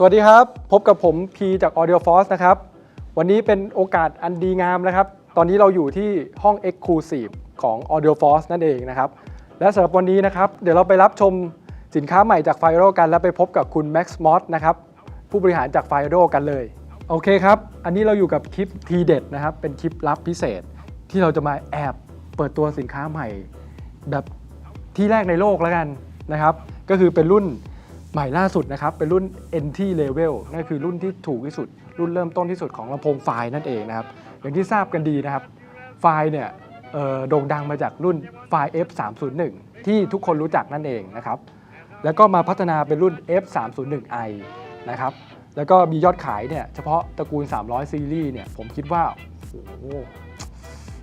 สวัสดีครับ พบกับผมพีจาก Audio Force นะครับ วันนี้เป็นโอกาสอันดีงามนะครับ ตอนนี้เราอยู่ที่ห้อง Exclusive ของ Audio Force นั่นเองนะครับ และสำหรับวันนี้นะครับ เดี๋ยวเราไปรับชมสินค้าใหม่จาก f i r o กันแล้วไปพบกับคุณ Max Moss นะครับ ผู้บริหารจาก f i r o กันเลย โอเคครับ อันนี้เราอยู่กับคลิปทีเด็ดนะครับ เป็นคลิปลับพิเศษ ที่เราจะมาแอบเปิดตัวสินค้าใหม่ แบบที่แรกในโลกแล้วกันนะครับ ก็คือเป็นรุ่น หม่ล่าสุดนะครับ เป็นรุ่น entry level นั่นคือรุ่นที่ถูกที่สุด รุ่นเริ่มต้นที่สุดของลำโพงไฟล์นั่นเองนะครับ อย่างที่ทราบกันดีนะครับ ไฟล์เนี่ยโด่งดังมาจากรุ่นไฟล์ F301 ที่ทุกคนรู้จักนั่นเองนะครับ แล้วก็มาพัฒนาเป็นรุ่น F301i นะครับ แล้วก็มียอดขายเนี่ยเฉพาะตระกูล 300 ซีรีส์เนี่ยผมคิดว่าโอ้โห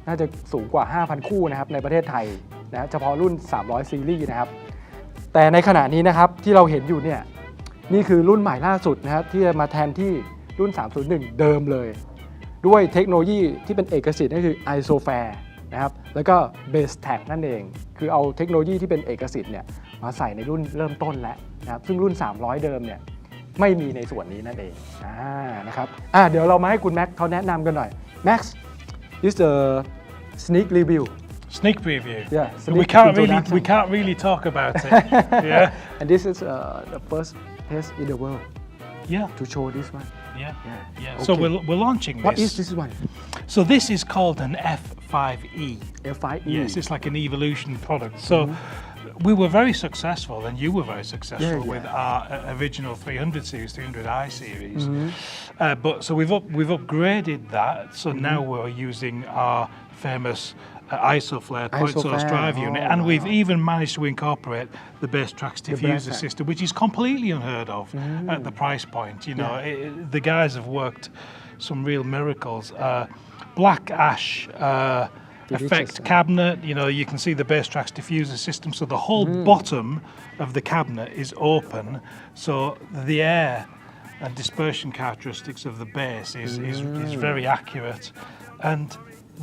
น่าจะสูงกว่า 5,000 คู่นะครับในประเทศไทยนะเฉพาะรุ่น 300 ซีรีส์นะครับ แต่ในขณะนี้นะครับที่เราเห็นอยู่เนี่ยนี่คือรุ่นใหม่ล่าสุดนะครับที่จะมาแทนที่รุ่น 301 เดิมเลย ด้วยเทคโนโลยีที่เป็นเอกสิทธิ์นั่นคือ iSoFair นะครับแล้วก็ Base Tag นั่นเอง คือเอาเทคโนโลยีที่เป็นเอกสิทธิ์เนี่ยมาใส่ในรุ่นเริ่มต้นแล้วนะครับซึ่งรุ่น 300 เดิมเนี่ยไม่มีในส่วนนี้นั่นเองอ่านะครับอ่าเดี๋ยวเรามาให้คุณแม็กเขาแนะนำกันหน่อย Max is the sneak review Sneak preview. Yeah, we can't really we can't really talk about it. yeah. and this is uh, the first test in the world Yeah. to show this one Yeah. Yeah. Yeah. So we're, we're launching this. is this one So this is called an F5E. F5E Yes, it's like an evolution product. So we were very successful, and you were very successful Mm-hmm. Yeah, with yeah. our uh, original 300 series, 300i series. Mm-hmm. Uh, but so we've up, we've upgraded that. So Mm-hmm. now we're using our famous. Uh, ISOFLARE point source ISOFLARE, drive unit, oh, and we've even managed to incorporate the bass tracks bass diffuser track. system, which is completely unheard of at the price point. You know, it, the guys have worked some real miracles. Uh, black ash uh, effect cabinet. You know, you can see the bass tracks diffuser system. So the whole bottom of the cabinet is open, so the air and dispersion characteristics of the bass is, is, is very accurate. And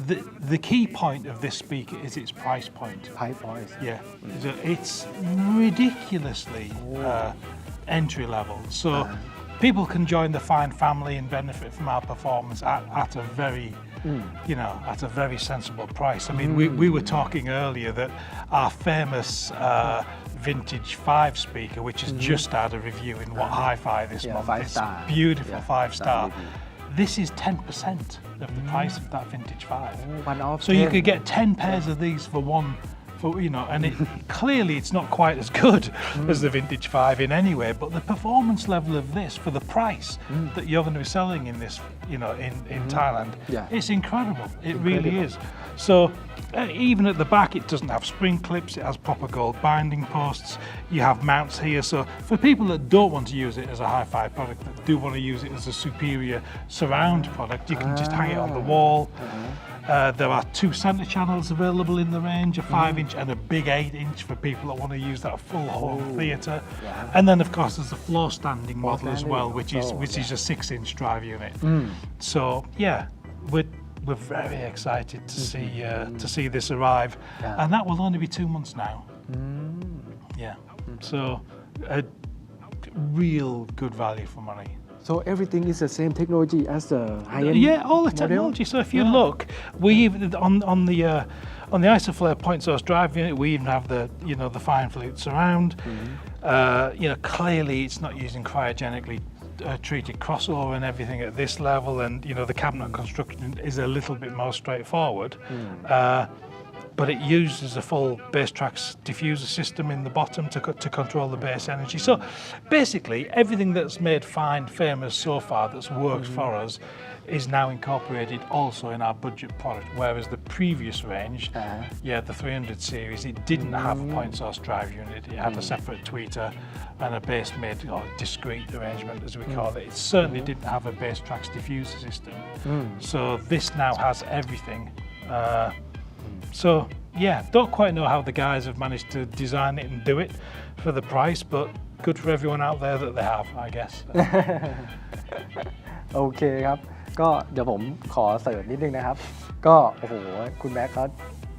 the, the key point of this speaker is its price point. high voice Yeah, so it's ridiculously uh, entry level. So uh-huh. people can join the fine family and benefit from our performance at, at a very, mm. you know, at a very sensible price. I mean, we, mm. we were talking earlier that our famous uh, vintage five speaker, which has mm-hmm. just had a review in what uh-huh. hi-fi this Yeah, month, five it's star. beautiful Yeah, five star star. This is 10% of the price of that vintage five. Oh, one of So you 10. could get 10 pairs of these for one, for you know, and it clearly it's not quite as good Mm. as the vintage 5 in any way, but the performance level of this for the price Mm. that you're going to be selling in this, you know, in, in Thailand, Mm-hmm. Yeah. it's incredible. It really is. So uh, even at the back, it doesn't have spring clips, it has proper gold binding posts, you have mounts here. So for people that don't want to use it as a hi-fi product, that do want to use it as a superior surround product, you can just hang it on the wall. Uh, there are two centre channels available in the range, a 5 inch and a big 8 inch for people that want to use that full home theatre. And then, of course, there's the floor standing model as well, which is Oh, which is a 6 inch drive unit. Mm. So, yeah, we're, we're very excited to see uh, to see this arrive. Yeah. And that will only be two months now. Yeah. So, a real good value for money. So everything is the same technology as the high end Yeah, all the model? technology. So if you look, we even on on the uh, on the ISOFLARE point source drive unit, we even have the you know the fine flute surround. Uh, you know, clearly it's not using cryogenically uh, treated crossover and everything at this level, and you know the cabinet construction is a little bit more straightforward. Uh, but it uses a full bass tracks diffuser system in the bottom to, co- to control the bass energy. So basically, everything that's made Fine famous so far that's worked mm-hmm. for us is now incorporated also in our budget product. Whereas the previous range, Uh-huh. yeah, the 300 series, it didn't have a point source drive unit. It had a mm. separate tweeter and a bass made or discrete arrangement, as we mm. call it. It certainly mm-hmm. didn't have a bass tracks diffuser system. Mm. So this now has everything. Uh, so yeah, don't quite know how the guys have managed to design it and do it for the price, but good for everyone out there that they have, I guess. โอเคครับ ก็เดี๋ยวผมขอเสริมนิดนึงนะครับ ก็โอ้โหคุณแม็กเขา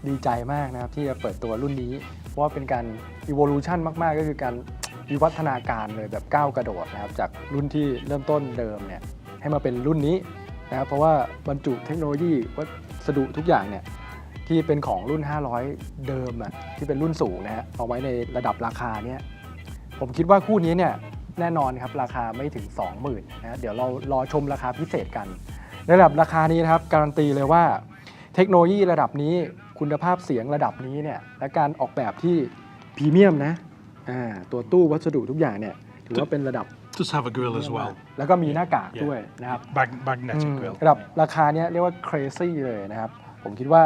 ดีใจมากนะครับ ที่จะเปิดตัวรุ่นนี้ เพราะว่าเป็นการ evolution มาก ๆ ก็คือการวิวัฒนาการเลยแบบก้าวกระโดดนะครับ จากรุ่นที่เริ่มต้นเดิมเนี่ยให้มาเป็นรุ่นนี้นะครับ เพราะว่าบรรจุเทคโนโลยีวัสดุทุกอย่างเนี่ย ที่เป็นของรุ่น 500 เดิมอะที่เป็นรุ่นสูงนะฮะเอาไว้ในระดับราคาเนี่ยผมคิดว่าคู่นี้เนี่ยแน่นอนครับราคาไม่ถึง 20,000นะฮะเดี๋ยวเรารอชมราคาพิเศษกันในระดับราคานี้นะครับการันตีเลยว่า เทคโนโลยีระดับนี้คุณภาพเสียงระดับนี้เนี่ยและการออกแบบที่พรีเมียมนะอ่าตัวตู้วัสดุทุกอย่างเนี่ยถือว่าเป็นระดับ Does have a grill as well. แล้วก็มีหน้ากากด้วยนะครับ Mag- magnetic อืม grill. ระดับราคาเนี้ยเรียกว่า crazy เลยนะครับ ผมคิดว่า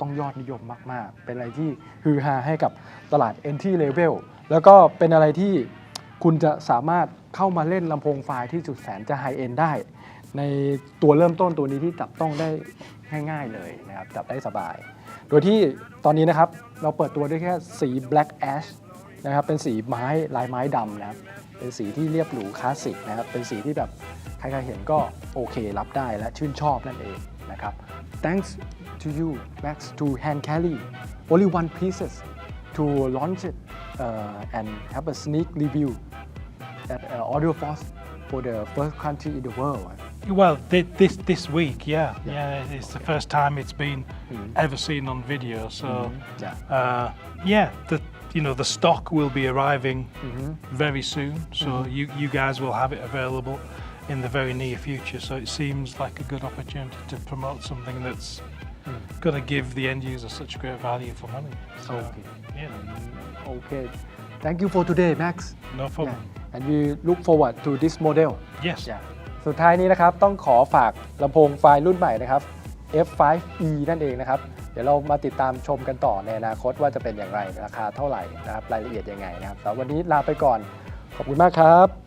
ต้องยอดนิยมมาก ๆ เป็นอะไรที่ฮือฮาให้กับตลาด entry level แล้วก็เป็นอะไรที่คุณจะสามารถเข้ามาเล่นลำโพงไฟล์ที่สุดแสนจะ high end ได้ ในตัวเริ่มต้นตัวนี้ที่จับต้องได้ง่าย ๆ เลยนะครับจับได้สบาย โดยที่ตอนนี้นะครับเราเปิดตัวด้วยแค่สี black ash นะครับเป็นสีไม้ลายไม้ดำนะครับเป็นสีที่เรียบหรูคลาสสิกนะครับเป็นสีที่แบบใครๆเห็นก็โอเครับได้และชื่นชอบนั่นเองนะครับ thanks to you Max to hand carry only one pieces to launch it uh, and have a sneak review at uh, Audio Force for the first country in the world Well, thi- this this week, yeah, yeah, it's the first time it's been ever seen on video. So, yeah. uh, yeah, the you know the stock will be arriving very soon. So you you guys will have it available in the very near future. So it seems like a good opportunity to promote something that's going to give the end user such great value for money. So, Okay. yeah, Okay thank you for today Max no problem. Yeah. and we look forward to this model Yes. สุดท้ายนี้นะครับ ต้องขอฝากลำโพงไฟล์รุ่นใหม่นะครับ F5e นั่นเองนะครับ เดี๋ยวเรามาติดตามชมกันต่อในอนาคตว่าจะเป็นอย่างไร ราคาเท่าไหร่นะครับ รายละเอียดยังไงนะครับสำหรับวันนี้ลาไปก่อน ขอบคุณมากครับ